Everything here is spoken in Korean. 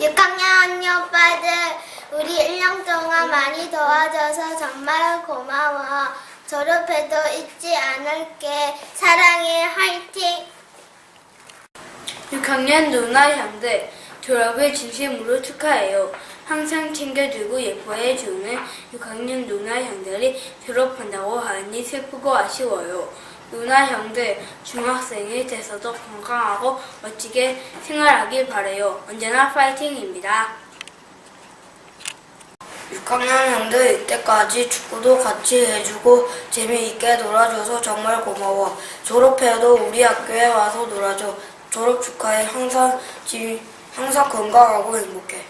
6학년 언니 오빠들 우리 1년 동안 많이 도와줘서 정말 고마워. 졸업해도 잊지 않을게. 사랑해. 화이팅! 6학년 누나 형들 졸업을 진심으로 축하해요. 항상 챙겨주고 예뻐해주는 6학년 누나 형들이 졸업한다고 하니 슬프고 아쉬워요. 누나 형들 중학생이 돼서도 건강하고 멋지게 생활하길 바래요. 언제나 파이팅입니다. 6학년 형들 이때까지 축구도 같이 해주고 재미있게 놀아줘서 정말 고마워. 졸업해도 우리 학교에 와서 놀아줘. 졸업 축하해. 항상 지, 항상 건강하고 행복해.